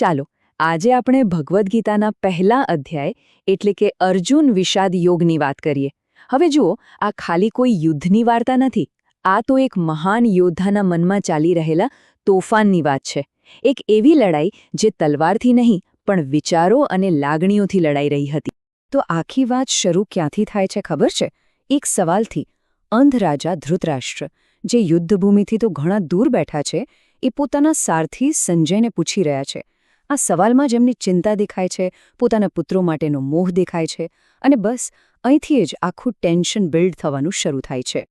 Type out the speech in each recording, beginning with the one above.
ચાલો, આજે આપણે ભગવદ્ ગીતાના પહેલા અધ્યાય, એટલે કે અર્જુન વિષાદ યોગની વાત કરીએ. હવે જુઓ, આ ખાલી કોઈ યુદ્ધની વાર્તા નથી, આ તો એક મહાન યોદ્ધાના મનમાં ચાલી રહેલા તોફાનની વાત છે. એક એવી લડાઈ જે તલવારથી નહીં, પણ વિચારો અને લાગણીઓથી લડાઈ રહી હતી. તો આખી વાત શરૂ ક્યાંથી થાય છે ખબર છે? એક સવાલથી. અંધ રાજા ધૃતરાષ્ટ્ર, જે યુદ્ધભૂમિથી તો ઘણા દૂર બેઠા છે, એ પોતાના સારથી સંજયને પૂછી રહ્યા છે. આ સવાલમાં જેમની ચિંતા દેખાય છે, પોતાના પુત્રો માટેનો મોહ દેખાય છે અને બસ, અહીંથી જ આખું ટેન્શન બિલ્ડ થવાનું શરૂ થાય છે.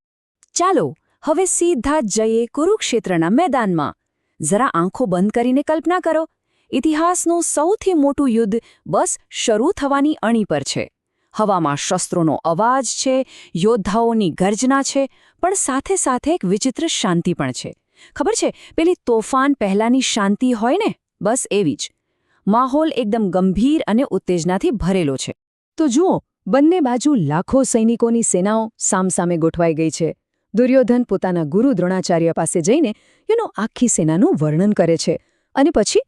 ચાલો, હવે સીધા જ જઈએ કુરુક્ષેત્રના મેદાનમાં. જરા આંખો બંધ કરીને કલ્પના કરો. ઇતિહાસનું સૌથી મોટું યુદ્ધ બસ શરૂ થવાની અણી પર છે. હવામાં શસ્ત્રોનો અવાજ છે, યોદ્ધાઓની ગર્જના છે, પણ સાથે સાથે એક વિચિત્ર શાંતિ પણ છે. ખબર છે, પેલી તોફાન પહેલાંની શાંતિ હોય ને? બસ એવી જ. માહોલ એકદમ ગંભીર અને ઉત્તેજનાથી ભરેલો છે. તો જુઓ, બંને બાજુ લાખો સૈનિકોની સેનાઓ સામસામે ગોઠવાઈ ગઈ છે. દુર્યોધન પોતાના ગુરુ દ્રોણાચાર્ય પાસે જઈને એનો આખી સેનાનું વર્ણન કરે છે. અને પછી,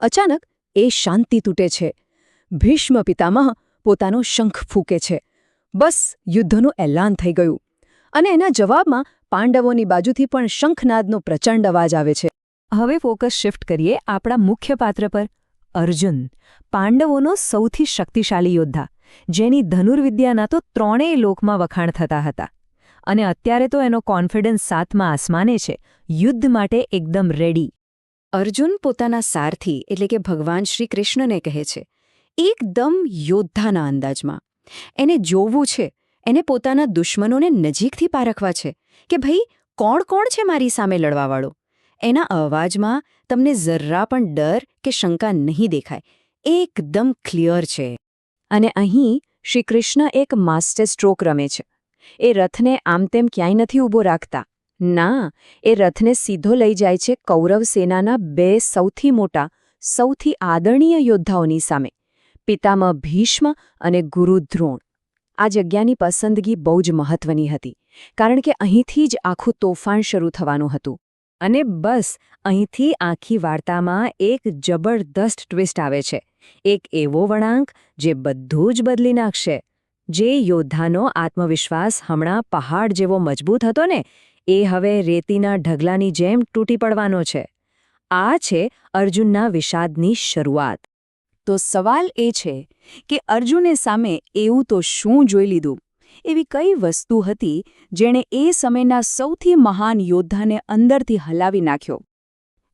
અચાનક એ શાંતિ તૂટે છે. ભીષ્મ પિતામહ પોતાનો શંખ ફૂંકે છે. બસ યુદ્ધનું એલાન થઈ ગયું. અને એના જવાબમાં પાંડવોની બાજુથી પણ શંખનાદનો પ્રચંડ અવાજ આવે છે. હવે ફોકસ શિફ્ટ કરીએ આપણા મુખ્ય પાત્ર પર. અર્જુન, પાંડવોનો સૌથી શક્તિશાળી યોદ્ધા, જેની ધનુર્વિદ્યાના તો ત્રણેય લોકમાં વખાણ થતા હતા. અને અત્યારે તો એનો કોન્ફિડન્સ સાતમા આસમાને છે, યુદ્ધ માટે એકદમ રેડી અર્જુન પોતાના સારથી, એટલે કે ભગવાન શ્રી કૃષ્ણને કહે છે, એકદમ યોદ્ધાના અંદાજમાં. એને જોવું છે, એને પોતાના દુશ્મનોને નજીકથી પારખવા છે, કે ભાઈ કોણ કોણ છે મારી સામે લડવાવાળો? એના અવાજમાં તમને જરા પણ ડર કે શંકા નહીં દેખાય. એકદમ ક્લિયર છે. અને અહીં શ્રી કૃષ્ણ એક માસ્ટર સ્ટ્રોક રમે છે. એ રથને આમ તેમ ક્યાંય નથી ઊભો રાખતા. ના, એ રથને સીધો લઈ જાય છે કૌરવ સેનાના બે સૌથી મોટા, સૌથી આદરણીય યોદ્ધાઓની સામે. પિતામહ ભીષ્મ અને ગુરુ દ્રોણ. આ જગ્યાની પસંદગી બહુ જ મહત્વની હતી. કારણ કે અહીંથી જ આખું તોફાન શરૂ થવાનું હતું. અને બસ, અહીંથી આખી વાર્તામાં એક જબરદસ્ત ટ્વિસ્ટ આવે છે. એક એવો વળાંક જે બધું જ બદલી નાખશે. જે યોદ્ધાનો આત્મવિશ્વાસ હમણાં પહાડ જેવો મજબૂત હતો ને, એ હવે રેતીના ઢગલાની જેમ તૂટી પડવાનો છે. આ છે અર્જુનના વિષાદની શરૂઆત. તો સવાલ એ છે કે અર્જુને સામે એવું તો શું જોઈ લીધું? એવી કઈ વસ્તુ હતી જેણે એ સમયના સૌથી મહાન યોદ્ધાને અંદરથી હલાવી નાખ્યો?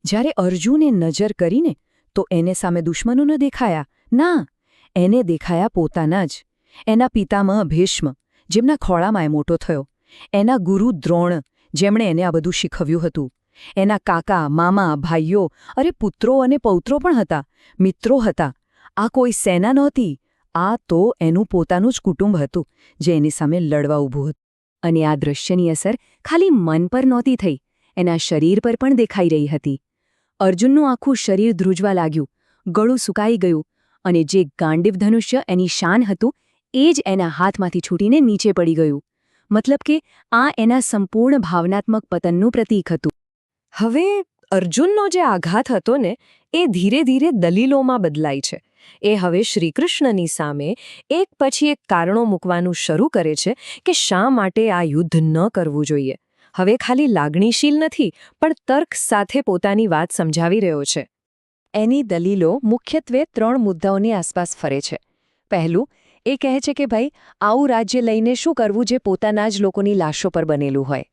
જ્યારે અર્જુને નજર કરીને તો એને સામે દુશ્મનો ન દેખાયા. ના, એને દેખાયા પોતાના જ. એના પિતામહ ભીષ્મ, જેમના ખોળામાં એ મોટો થયો. એના ગુરુ દ્રોણ, જેમણે એને આ બધું શીખવ્યું હતું. એના કાકા, મામા, ભાઈઓ, અરે પુત્રો અને પૌત્રો પણ હતા, મિત્રો હતા. આ કોઈ સેના નહોતી. આ તો એનું પોતાનું જ કુટુંબ હતું, જે એની સામે લડવા ઊભું હતું. અને આ દૃશ્યની અસર ખાલી મન પર નહોતી થઈ, એના શરીર પર પણ દેખાઈ રહી હતી. અર્જુનનું આખું શરીર ધ્રુજવા લાગ્યું, ગળું સુકાઈ ગયું, અને જે ગાંડીવ ધનુષ્ય એની શાન હતું, એ જ એના હાથમાંથી છૂટીને નીચે પડી ગયું. મતલબ કે આ એના સંપૂર્ણ ભાવનાત્મક પતનનું પ્રતીક હતું. હવે અર્જુનનો જે આઘાત હતો ને, એ ધીરે ધીરે દલીલોમાં બદલાય છે. એ હવે શ્રીકૃષ્ણની સામે એક પછી એક કારણો મૂકવાનું શરૂ કરે છે કે શા માટે આ યુદ્ધ ન કરવું જોઈએ. હવે ખાલી લાગણીશીલ નથી, પણ તર્ક સાથે પોતાની વાત સમજાવી રહ્યો છે. એની દલીલો મુખ્યત્વે ત્રણ મુદ્દાઓની આસપાસ ફરે છે. પહેલું, એ કહે છે કે ભાઈ, આવું રાજ્ય લઈને શું કરવું જે પોતાના જ લોકોની લાશો પર બનેલું હોય?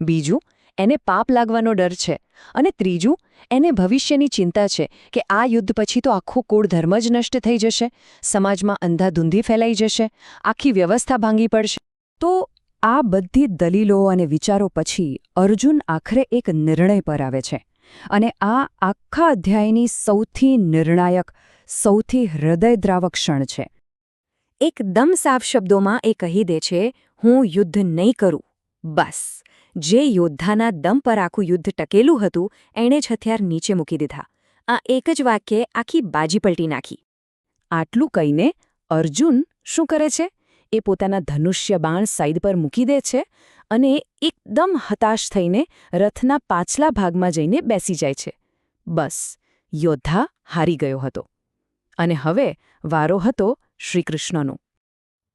બીજું એને પાપ લાગવાનો ડર છે. અને ત્રીજું, એને ભવિષ્યની ચિંતા છે કે આ યુદ્ધ પછી તો આખો કુળ ધર્મ જ નષ્ટ થઈ જશે. સમાજમાં અંધાધૂંધી ફેલાઈ જશે. આખી વ્યવસ્થા ભાંગી પડશે. તો આ બધી દલીલો અને વિચારો પછી અર્જુન આખરે એક નિર્ણય પર આવે છે. અને આ આખા અધ્યાયની સૌથી નિર્ણાયક, સૌથી હૃદયદ્રાવક ક્ષણ છે. એકદમ સાફ શબ્દોમાં એ કહી દે છે, હું યુદ્ધ નહીં કરું. બસ. જે યોદ્ધાના દમ પર આખું યુદ્ધ ટકેલું હતું, એણે જ હથિયાર નીચે મૂકી દીધા. આ એક જ વાક્યે આખી બાજી પલટી નાખી. આટલું કહીને અર્જુન શું કરે છે? એ પોતાના ધનુષ્ય બાણ સાઈડ પર મૂકી દે છે અને એકદમ હતાશ થઈને રથના પાછલા ભાગમાં જઈને બેસી જાય છે. બસ, યોદ્ધા હારી ગયો હતો. અને હવે વારો હતો શ્રીકૃષ્ણનો.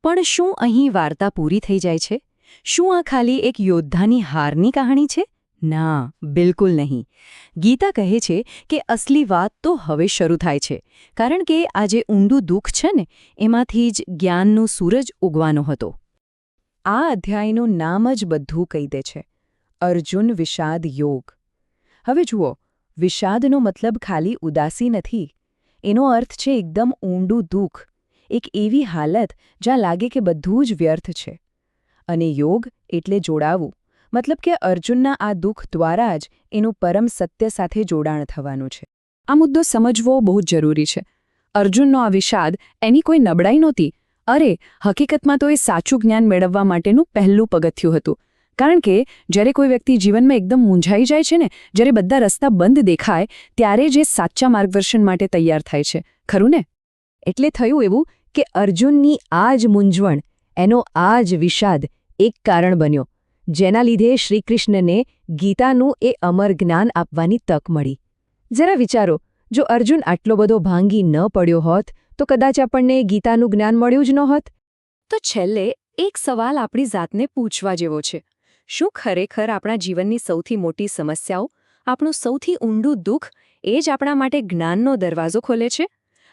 પણ શું અહીં વાર્તા પૂરી થઈ જાય છે? શું આ ખાલી એક યોદ્ધાની હારની કહાણી છે? ના, બિલકુલ નહીં. ગીતા કહે છે કે અસલી વાત તો હવે શરૂ થાય છે, કારણ કે આ જે ઊંડું દુઃખ છે ને, એમાંથી જ જ્ઞાનનો સૂરજ ઉગવાનો હતો. આ અધ્યાયનું નામ જ બધું કહી દે છે. અર્જુન વિષાદ યોગ. હવે જુઓ, વિષાદનો મતલબ ખાલી ઉદાસી નથી. એનો અર્થ છે એકદમ ઊંડું દુઃખ, એક એવી હાલત જ્યાં લાગે કે બધું જ વ્યર્થ છે. અને યોગ એટલે જોડાવું. મતલબ કે અર્જુનના આ દુઃખ દ્વારા જ એનું પરમ સત્ય સાથે જોડાણ થવાનું છે. આ મુદ્દો સમજવો બહુ જ જરૂરી છે. અર્જુનનો આ વિષાદ એની કોઈ નબળાઈ નહોતી. અરે, હકીકતમાં તો એ સાચું જ્ઞાન મેળવવા માટેનું પહેલું પગથિયું હતું. કારણ કે, જ્યારે કોઈ વ્યક્તિ જીવનમાં એકદમ મૂંઝાઈ જાય છે ને, જ્યારે બધા રસ્તા બંધ દેખાય, ત્યારે જ સાચા માર્ગદર્શન માટે તૈયાર થાય છે. ખરું ને? એટલે થયું એવું કે અર્જુનની આ જ મૂંઝવણ એનો આ જ વિષાદ એક કારણ બન્યો, જેના લીધે શ્રીકૃષ્ણને ગીતાનું એ અમર જ્ઞાન આપવાની તક મળી. જરા વિચારો, જો અર્જુન આટલો બધો ભાંગી ન પડ્યો હોત, તો કદાચ આપણને ગીતાનું જ્ઞાન મળ્યું જ નહોત તો છેલ્લે એક સવાલ આપણી જાતને પૂછવા જેવો છે. શું ખરેખર આપણા જીવનની સૌથી મોટી સમસ્યાઓ, આપણું સૌથી ઊંડું દુઃખ, એ જ આપણા માટે જ્ઞાનનો દરવાજો ખોલે છે?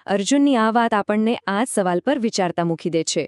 અર્જુનની આ વાત આપણને આ સવાલ પર વિચારતા મૂકી દે છે.